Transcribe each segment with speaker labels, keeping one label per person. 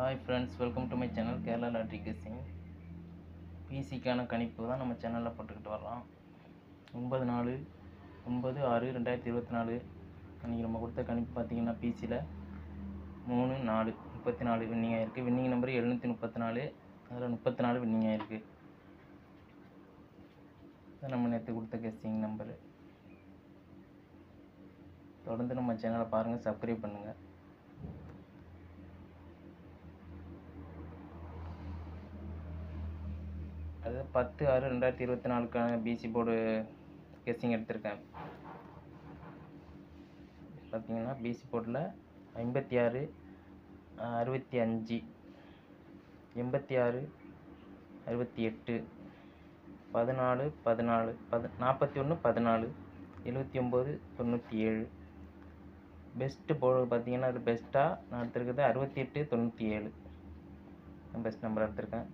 Speaker 1: Hi friends welcome to my channel Kerala lottery guessing பிசிக்கான கணிப்பு தான் நம்ம சேனலில் போட்டுக்கிட்டு வர்றோம். ஒன்பது நாலு ஒன்பது ஆறு ரெண்டாயிரத்தி இருபத்தி நாலு. அன்றைக்கி நம்ம கொடுத்த கணிப்பு பார்த்தீங்கன்னா பிசியில் மூணு நாலு முப்பத்தி நாலு வின்னிங் ஆகிருக்கு வின்னிங் நம்பர் எழுநூற்றி முப்பத்தி நாலு. அதில் முப்பத்தி நாலு வின்னிங் ஆகிருக்கு இதான் நம்ம நேற்று கொடுத்த கெஸ்ஸிங் நம்பரு தொடர்ந்து நம்ம சேனலை பாருங்கள் சப்ஸ்கிரைப் பண்ணுங்கள் அதாவது பத்து ஆறு ரெண்டாயிரத்தி இருபத்தி நாலுக்கான பிசி போர்டு கெஸ்ஸிங் எடுத்திருக்கேன். பார்த்தீங்கன்னா பிசி போர்டில் ஐம்பத்தி ஆறு அறுபத்தி அஞ்சு எண்பத்தி ஆறு அறுபத்தி எட்டு பதினாலு பதினாலு பத நாற்பத்தி ஒன்று பதினாலு எழுபத்தி ஒம்பது தொண்ணூற்றி ஏழு. பெஸ்ட்டு போர்டு பார்த்தீங்கன்னா அது பெஸ்ட்டாக நான் எடுத்திருக்கிறது அறுபத்தி எட்டு தொண்ணூற்றி ஏழு. பெஸ்ட் நம்பர் எடுத்திருக்கேன்.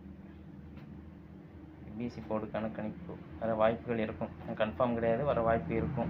Speaker 1: பிசி போர்டுக்கான கணிப்பு. வர வாய்ப்புகள் இருக்கும். கன்ஃபார்ம் கிடையாது. வர வாய்ப்பு இருக்கும்.